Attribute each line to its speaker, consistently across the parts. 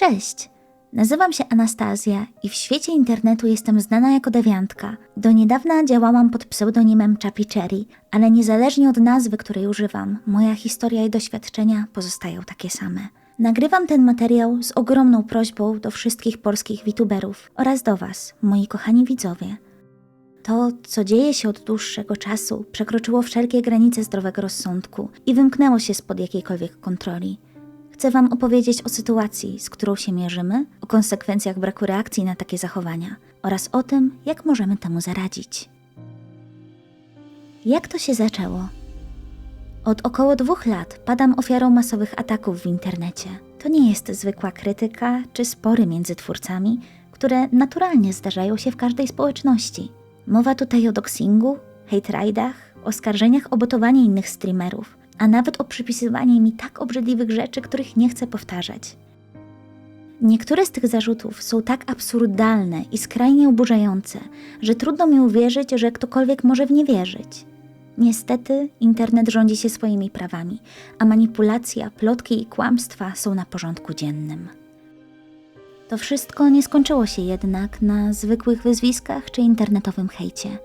Speaker 1: Cześć! Nazywam się Anastazja i w świecie internetu jestem znana jako dewiantka. Do niedawna działałam pod pseudonimem Chappy Cherry, ale niezależnie od nazwy, której używam, moja historia i doświadczenia pozostają takie same. Nagrywam ten materiał z ogromną prośbą do wszystkich polskich VTuberów oraz do Was, moi kochani widzowie. To, co dzieje się od dłuższego czasu, przekroczyło wszelkie granice zdrowego rozsądku i wymknęło się spod jakiejkolwiek kontroli. Chcę Wam opowiedzieć o sytuacji, z którą się mierzymy, o konsekwencjach braku reakcji na takie zachowania oraz o tym, jak możemy temu zaradzić. Jak to się zaczęło? Od około dwóch lat padam ofiarą masowych ataków w internecie. To nie jest zwykła krytyka czy spory między twórcami, które naturalnie zdarzają się w każdej społeczności. Mowa tutaj o doxingu, hate raidach, oskarżeniach o botowanie innych streamerów, a nawet o przypisywanie mi tak obrzydliwych rzeczy, których nie chcę powtarzać. Niektóre z tych zarzutów są tak absurdalne i skrajnie oburzające, że trudno mi uwierzyć, że ktokolwiek może w nie wierzyć. Niestety, internet rządzi się swoimi prawami, a manipulacja, plotki i kłamstwa są na porządku dziennym. To wszystko nie skończyło się jednak na zwykłych wyzwiskach czy internetowym hejcie.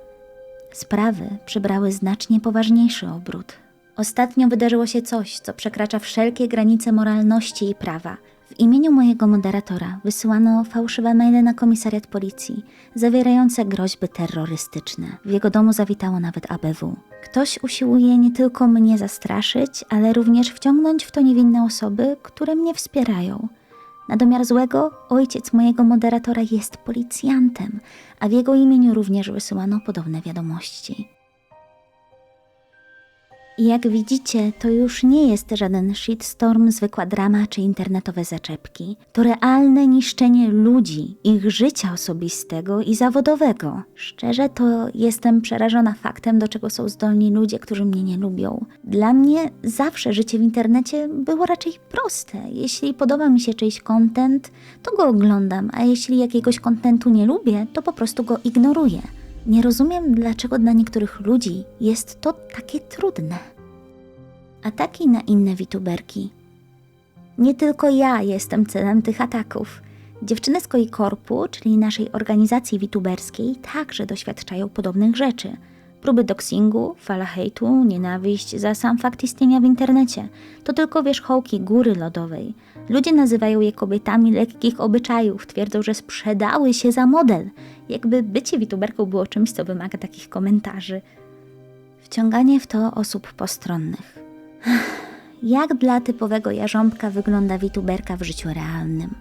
Speaker 1: Sprawy przybrały znacznie poważniejszy obrót. Ostatnio wydarzyło się coś, co przekracza wszelkie granice moralności i prawa. W imieniu mojego moderatora wysyłano fałszywe maile na komisariat policji, zawierające groźby terrorystyczne. W jego domu zawitało nawet ABW. Ktoś usiłuje nie tylko mnie zastraszyć, ale również wciągnąć w to niewinne osoby, które mnie wspierają. Na domiar złego, ojciec mojego moderatora jest policjantem, a w jego imieniu również wysyłano podobne wiadomości. Jak widzicie, to już nie jest żaden shitstorm, zwykła drama czy internetowe zaczepki. To realne niszczenie ludzi, ich życia osobistego i zawodowego. Szczerze to jestem przerażona faktem, do czego są zdolni ludzie, którzy mnie nie lubią. Dla mnie zawsze życie w internecie było raczej proste. Jeśli podoba mi się czyjś content, to go oglądam, a jeśli jakiegoś kontentu nie lubię, to po prostu go ignoruję. Nie rozumiem, dlaczego dla niektórych ludzi jest to takie trudne. Ataki na inne wituberki. Nie tylko ja jestem celem tych ataków. Dziewczyny z Koi Korpu, czyli naszej organizacji wituberskiej, także doświadczają podobnych rzeczy. Próby doxingu, fala hejtu, nienawiść za sam fakt istnienia w internecie. To tylko wierzchołki góry lodowej. Ludzie nazywają je kobietami lekkich obyczajów, twierdzą, że sprzedały się za model. Jakby bycie wituberką było czymś, co wymaga takich komentarzy. Wciąganie w to osób postronnych. Jak dla typowego jarząbka wygląda wituberka w życiu realnym?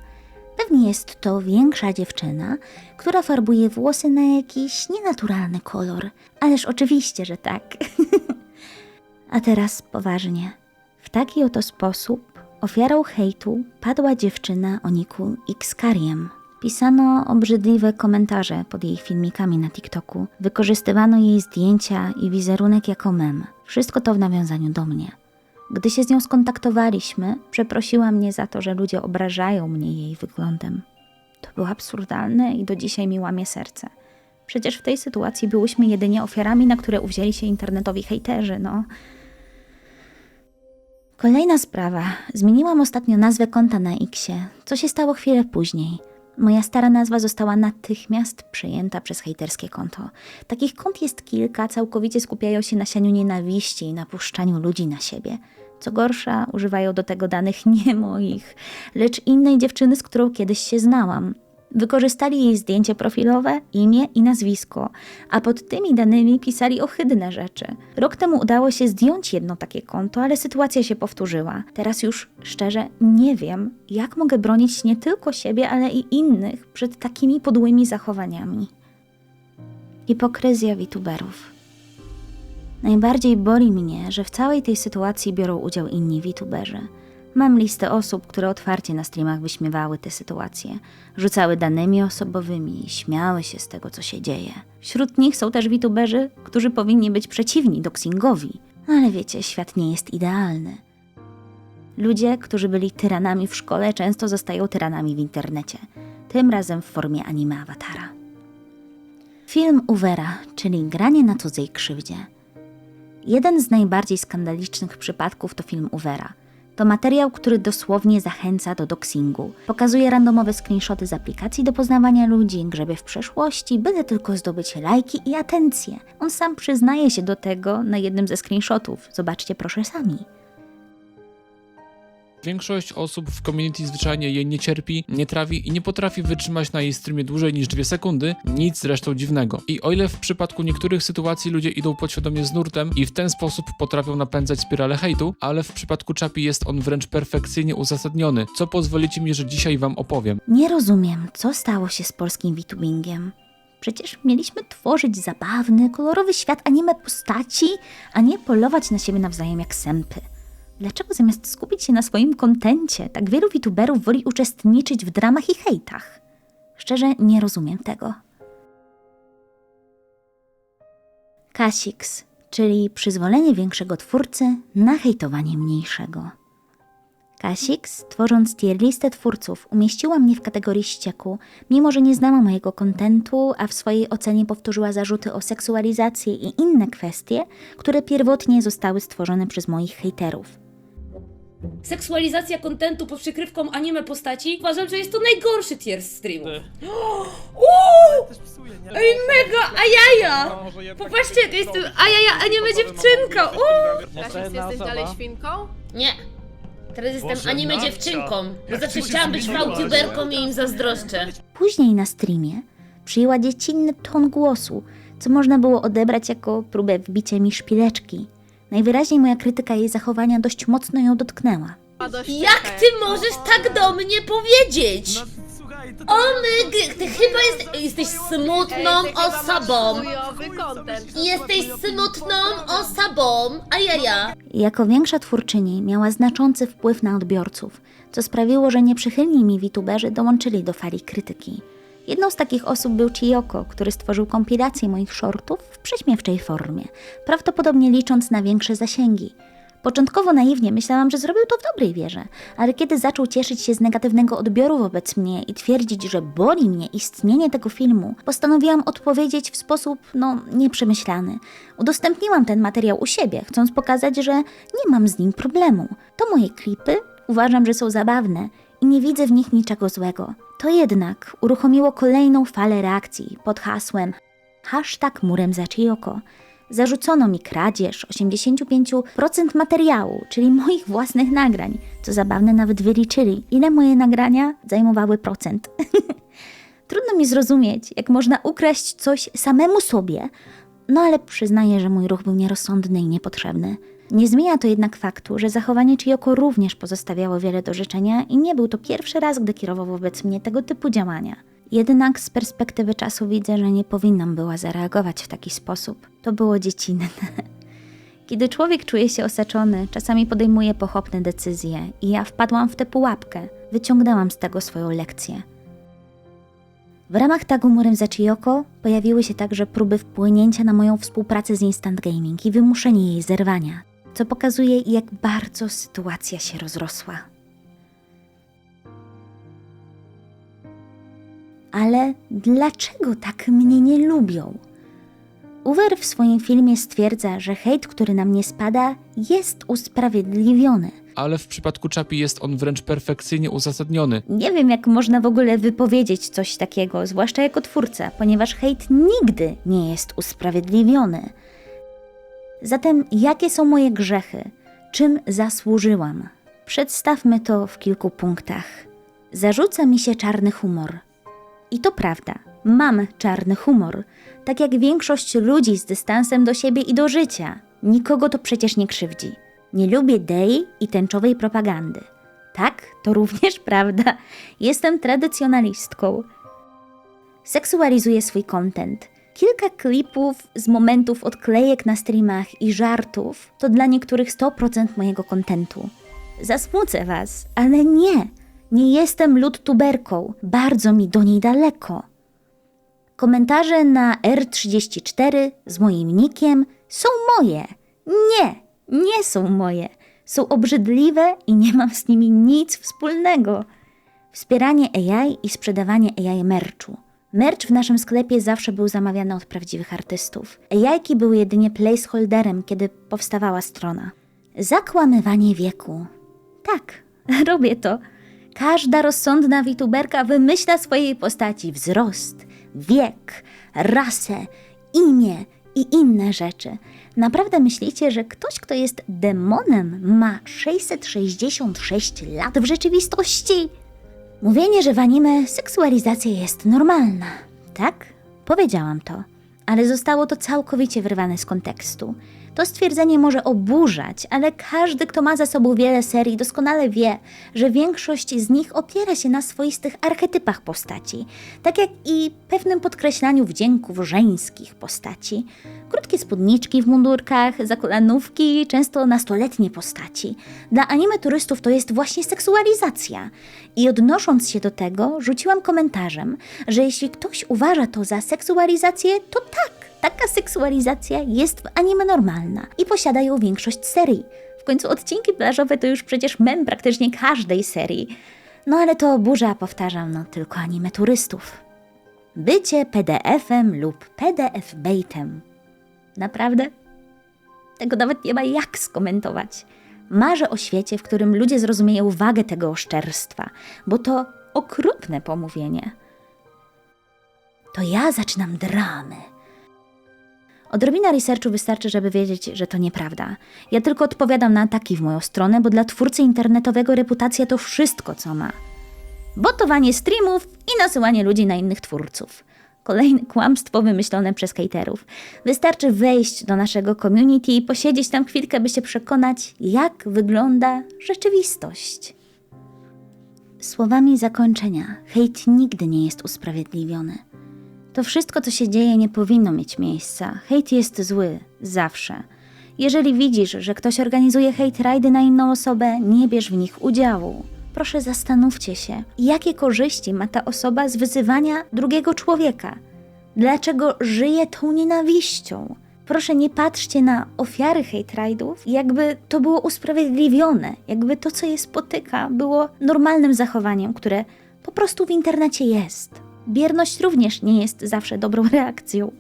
Speaker 1: Pewnie jest to większa dziewczyna, która farbuje włosy na jakiś nienaturalny kolor. Ależ oczywiście, że tak. A teraz poważnie. W taki oto sposób ofiarą hejtu padła dziewczyna o niku Xkariem. Pisano obrzydliwe komentarze pod jej filmikami na TikToku. Wykorzystywano jej zdjęcia i wizerunek jako mem. Wszystko to w nawiązaniu do mnie. Gdy się z nią skontaktowaliśmy, przeprosiła mnie za to, że ludzie obrażają mnie jej wyglądem. To było absurdalne i do dzisiaj mi łamie serce. Przecież w tej sytuacji byłyśmy jedynie ofiarami, na które uwzięli się internetowi hejterzy, no. Kolejna sprawa. Zmieniłam ostatnio nazwę konta na Xie, co się stało chwilę później. Moja stara nazwa została natychmiast przejęta przez hejterskie konto. Takich kont jest kilka, całkowicie skupiają się na sianiu nienawiści i napuszczaniu ludzi na siebie. Co gorsza, używają do tego danych nie moich, lecz innej dziewczyny, z którą kiedyś się znałam. Wykorzystali jej zdjęcie profilowe, imię i nazwisko, a pod tymi danymi pisali ohydne rzeczy. Rok temu udało się zdjąć jedno takie konto, ale sytuacja się powtórzyła. Teraz już szczerze nie wiem, jak mogę bronić nie tylko siebie, ale i innych przed takimi podłymi zachowaniami. Hipokryzja VTuberów. Najbardziej boli mnie, że w całej tej sytuacji biorą udział inni VTuberzy. Mam listę osób, które otwarcie na streamach wyśmiewały tę sytuację, rzucały danymi osobowymi i śmiały się z tego, co się dzieje. Wśród nich są też VTuberzy, którzy powinni być przeciwni doxingowi, ale wiecie, świat nie jest idealny. Ludzie, którzy byli tyranami w szkole, często zostają tyranami w internecie, tym razem w formie anime awatara. Film Uvera, czyli granie na cudzej krzywdzie. Jeden z najbardziej skandalicznych przypadków to film Uvera – To materiał, który dosłownie zachęca do doxingu. Pokazuje randomowe screenshoty z aplikacji do poznawania ludzi, grzebie w przeszłości, byle tylko zdobyć lajki i atencję. On sam przyznaje się do tego na jednym ze screenshotów. Zobaczcie proszę sami.
Speaker 2: Większość osób w community zwyczajnie jej nie cierpi, nie trawi i nie potrafi wytrzymać na jej streamie dłużej niż 2 sekundy, nic zresztą dziwnego. I o ile w przypadku niektórych sytuacji ludzie idą podświadomie z nurtem i w ten sposób potrafią napędzać spiralę hejtu, ale w przypadku Chapi jest on wręcz perfekcyjnie uzasadniony, co pozwolicie mi, że dzisiaj wam opowiem.
Speaker 1: Nie rozumiem, co stało się z polskim VTubingiem. Przecież mieliśmy tworzyć zabawny, kolorowy świat anime postaci, a nie polować na siebie nawzajem jak sępy. Dlaczego zamiast skupić się na swoim kontencie, tak wielu VTuberów woli uczestniczyć w dramach i hejtach? Szczerze nie rozumiem tego. Kasix, czyli przyzwolenie większego twórcy na hejtowanie mniejszego. Kasix, tworząc tier listę twórców, umieściła mnie w kategorii ścieku, mimo że nie znała mojego kontentu, a w swojej ocenie powtórzyła zarzuty o seksualizację i inne kwestie, które pierwotnie zostały stworzone przez moich hejterów.
Speaker 3: Seksualizacja kontentu pod przykrywką anime postaci. Uważam, że jest to najgorszy tier streamu. Uuu! Ej, mega! Ajaja! Popatrzcie, jak jestem ajaja anime dziewczynka! Uuu!
Speaker 4: Kasia, jesteś dalej świnką?
Speaker 3: Nie. Teraz jestem
Speaker 5: Boże,
Speaker 3: anime
Speaker 5: Nadia,
Speaker 3: dziewczynką. Bo
Speaker 5: jak
Speaker 3: znaczy
Speaker 5: ty się
Speaker 3: chciałam być
Speaker 5: zmieniłaś.
Speaker 3: fałtuberką i im zazdroszczę.
Speaker 1: Później na streamie przyjęła dziecinny ton głosu, co można było odebrać jako próbę wbicia mi szpileczki. Najwyraźniej moja krytyka jej zachowania dość mocno ją dotknęła.
Speaker 4: A
Speaker 3: Jak ty możesz tak do mnie powiedzieć?
Speaker 5: No, słuchaj, to
Speaker 3: O my, ty chyba jest, jesteś smutną osobą. Jesteś smutną osobą. Ajaja.
Speaker 1: Jako większa twórczyni miała znaczący wpływ na odbiorców, co sprawiło, że nieprzychylni mi VTuberzy dołączyli do fali krytyki. Jedną z takich osób był Chiyoko, który stworzył kompilację moich shortów w prześmiewczej formie, prawdopodobnie licząc na większe zasięgi. Początkowo naiwnie myślałam, że zrobił to w dobrej wierze, ale kiedy zaczął cieszyć się z negatywnego odbioru wobec mnie i twierdzić, że boli mnie istnienie tego filmu, postanowiłam odpowiedzieć w sposób, no, nieprzemyślany. Udostępniłam ten materiał u siebie, chcąc pokazać, że nie mam z nim problemu. To moje klipy, uważam, że są zabawne i nie widzę w nich niczego złego. To jednak uruchomiło kolejną falę reakcji pod hasłem hashtag murem za Chiyoko. Zarzucono mi kradzież 85% materiału, czyli moich własnych nagrań. Co zabawne, nawet wyliczyli, ile moje nagrania zajmowały procent. Trudno mi zrozumieć, jak można ukraść coś samemu sobie, no ale przyznaję, że mój ruch był nierozsądny i niepotrzebny. Nie zmienia to jednak faktu, że zachowanie Chiyoko również pozostawiało wiele do życzenia i nie był to pierwszy raz, gdy kierował wobec mnie tego typu działania. Jednak z perspektywy czasu widzę, że nie powinnam była zareagować w taki sposób. To było dziecinne. Kiedy człowiek czuje się osaczony, czasami podejmuje pochopne decyzje i ja wpadłam w tę pułapkę. Wyciągnęłam z tego swoją lekcję. W ramach tagu Murem za Chiyoko pojawiły się także próby wpłynięcia na moją współpracę z Instant Gaming i wymuszenie jej zerwania, co pokazuje, jak bardzo sytuacja się rozrosła. Ale dlaczego tak mnie nie lubią? Uwer w swoim filmie stwierdza, że hejt, który na mnie spada, jest usprawiedliwiony.
Speaker 2: Ale w przypadku Chapi jest on wręcz perfekcyjnie uzasadniony.
Speaker 1: Nie wiem, jak można w ogóle wypowiedzieć coś takiego, zwłaszcza jako twórca, ponieważ hejt nigdy nie jest usprawiedliwiony. Zatem, jakie są moje grzechy? Czym zasłużyłam? Przedstawmy to w kilku punktach. Zarzuca mi się czarny humor. I to prawda, mam czarny humor, tak jak większość ludzi z dystansem do siebie i do życia. Nikogo to przecież nie krzywdzi. Nie lubię dei i tęczowej propagandy. Tak, to również prawda. Jestem tradycjonalistką. Seksualizuję swój content. Kilka klipów z momentów odklejek na streamach i żartów to dla niektórych 100% mojego kontentu. Zasmucę was, ale nie. Nie jestem ludtuberką. Bardzo mi do niej daleko. Komentarze na R34 z moim nickiem są moje. Nie, nie są moje. Są obrzydliwe i nie mam z nimi nic wspólnego. Wspieranie AI i sprzedawanie AI merchu. Merch w naszym sklepie zawsze był zamawiany od prawdziwych artystów. AI były jedynie placeholderem, kiedy powstawała strona. Zakłamywanie wieku. Tak, robię to. Każda rozsądna wituberka wymyśla swojej postaci wzrost, wiek, rasę, imię i inne rzeczy. Naprawdę myślicie, że ktoś, kto jest demonem, ma 666 lat w rzeczywistości? Mówienie, że w anime seksualizacja jest normalna. Tak? Powiedziałam to. Ale zostało to całkowicie wyrwane z kontekstu. To stwierdzenie może oburzać, ale każdy, kto ma za sobą wiele serii, doskonale wie, że większość z nich opiera się na swoistych archetypach postaci, tak jak i pewnym podkreślaniu wdzięków żeńskich postaci. Krótkie spódniczki w mundurkach, zakolanówki, często nastoletnie postaci. Dla anime turystów to jest właśnie seksualizacja. I odnosząc się do tego, rzuciłam komentarzem, że jeśli ktoś uważa to za seksualizację, to tak, taka seksualizacja jest w anime normalna i posiada ją większość serii. W końcu odcinki plażowe to już przecież mem praktycznie każdej serii. No ale to burza, powtarzam, no tylko anime turystów. Bycie PDF-em lub PDF-baitem. Naprawdę? Tego nawet nie ma jak skomentować. Marzę o świecie, w którym ludzie zrozumieją wagę tego oszczerstwa, bo to okropne pomówienie. To ja zaczynam dramy. Odrobina researchu wystarczy, żeby wiedzieć, że to nieprawda. Ja tylko odpowiadam na ataki w moją stronę, bo dla twórcy internetowego reputacja to wszystko, co ma. Botowanie streamów i nasyłanie ludzi na innych twórców. Kolejne kłamstwo wymyślone przez hejterów. Wystarczy wejść do naszego community i posiedzieć tam chwilkę, by się przekonać, jak wygląda rzeczywistość. Słowami zakończenia, hejt nigdy nie jest usprawiedliwiony. To wszystko, co się dzieje, nie powinno mieć miejsca. Hejt jest zły, zawsze. Jeżeli widzisz, że ktoś organizuje hejt rajdy na inną osobę, nie bierz w nich udziału. Proszę zastanówcie się, jakie korzyści ma ta osoba z wyzywania drugiego człowieka. Dlaczego żyje tą nienawiścią? Proszę nie patrzcie na ofiary hate rajdów, jakby to było usprawiedliwione, jakby to, co je spotyka, było normalnym zachowaniem, które po prostu w internecie jest. Bierność również nie jest zawsze dobrą reakcją.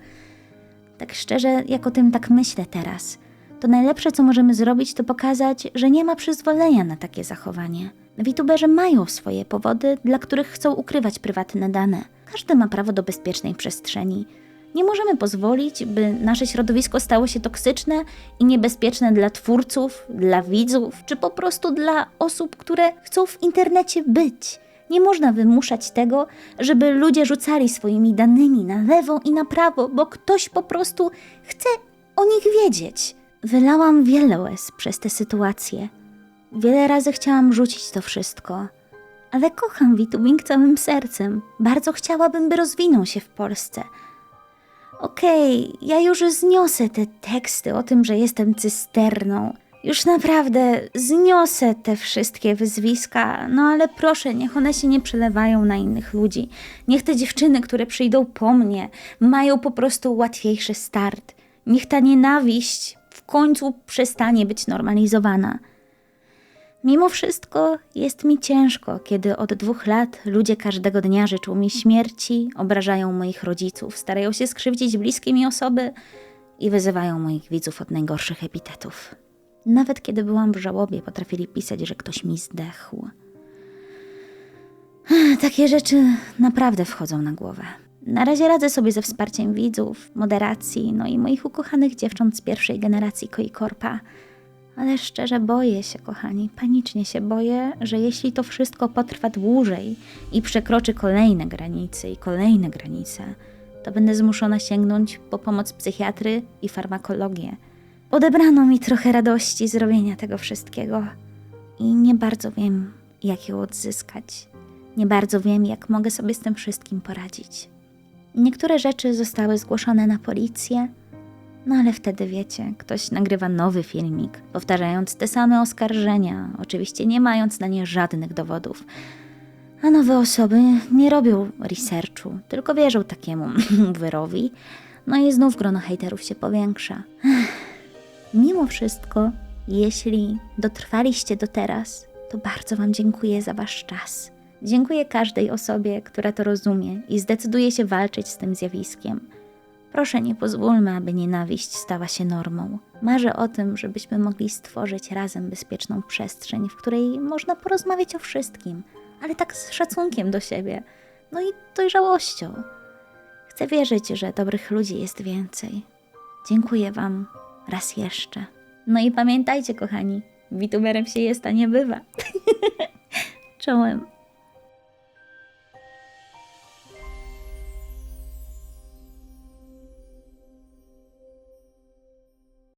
Speaker 1: Tak szczerze, jak o tym tak myślę teraz, to najlepsze, co możemy zrobić, to pokazać, że nie ma przyzwolenia na takie zachowanie. Wituberzy mają swoje powody, dla których chcą ukrywać prywatne dane. Każdy ma prawo do bezpiecznej przestrzeni. Nie możemy pozwolić, by nasze środowisko stało się toksyczne i niebezpieczne dla twórców, dla widzów, czy po prostu dla osób, które chcą w internecie być. Nie można wymuszać tego, żeby ludzie rzucali swoimi danymi na lewo i na prawo, bo ktoś po prostu chce o nich wiedzieć. Wylałam wiele łez przez tę sytuację. Wiele razy chciałam rzucić to wszystko, ale kocham VTubing całym sercem. Bardzo chciałabym, by rozwinął się w Polsce. Okej, ja już zniosę te teksty o tym, że jestem cysterną. Już naprawdę zniosę te wszystkie wyzwiska, no ale proszę, niech one się nie przelewają na innych ludzi. Niech te dziewczyny, które przyjdą po mnie, mają po prostu łatwiejszy start. Niech ta nienawiść w końcu przestanie być normalizowana. Mimo wszystko jest mi ciężko, kiedy od dwóch lat ludzie każdego dnia życzą mi śmierci, obrażają moich rodziców, starają się skrzywdzić bliskie mi osoby i wyzywają moich widzów od najgorszych epitetów. Nawet kiedy byłam w żałobie, potrafili pisać, że ktoś mi zdechł. Takie rzeczy naprawdę wchodzą na głowę. Na razie radzę sobie ze wsparciem widzów, moderacji, no i moich ukochanych dziewcząt z pierwszej generacji Koi Korpa. Ale szczerze boję się, kochani, panicznie się boję, że jeśli to wszystko potrwa dłużej i przekroczy kolejne granice i kolejne granice, to będę zmuszona sięgnąć po pomoc psychiatry i farmakologię. Odebrano mi trochę radości z robienia tego wszystkiego i nie bardzo wiem, jak ją odzyskać. Nie bardzo wiem, jak mogę sobie z tym wszystkim poradzić. Niektóre rzeczy zostały zgłoszone na policję, no ale wtedy wiecie, ktoś nagrywa nowy filmik, powtarzając te same oskarżenia, oczywiście nie mając na nie żadnych dowodów. A nowe osoby nie robią researchu, tylko wierzą takiemu wyrowi, no i znów grono hejterów się powiększa. Mimo wszystko, jeśli dotrwaliście do teraz, to bardzo Wam dziękuję za Wasz czas. Dziękuję każdej osobie, która to rozumie i zdecyduje się walczyć z tym zjawiskiem. Proszę, nie pozwólmy, aby nienawiść stała się normą. Marzę o tym, żebyśmy mogli stworzyć razem bezpieczną przestrzeń, w której można porozmawiać o wszystkim, ale tak z szacunkiem do siebie, no i dojrzałością. Chcę wierzyć, że dobrych ludzi jest więcej. Dziękuję Wam raz jeszcze. No i pamiętajcie, kochani, wituberem się jest, a nie bywa. Czołem.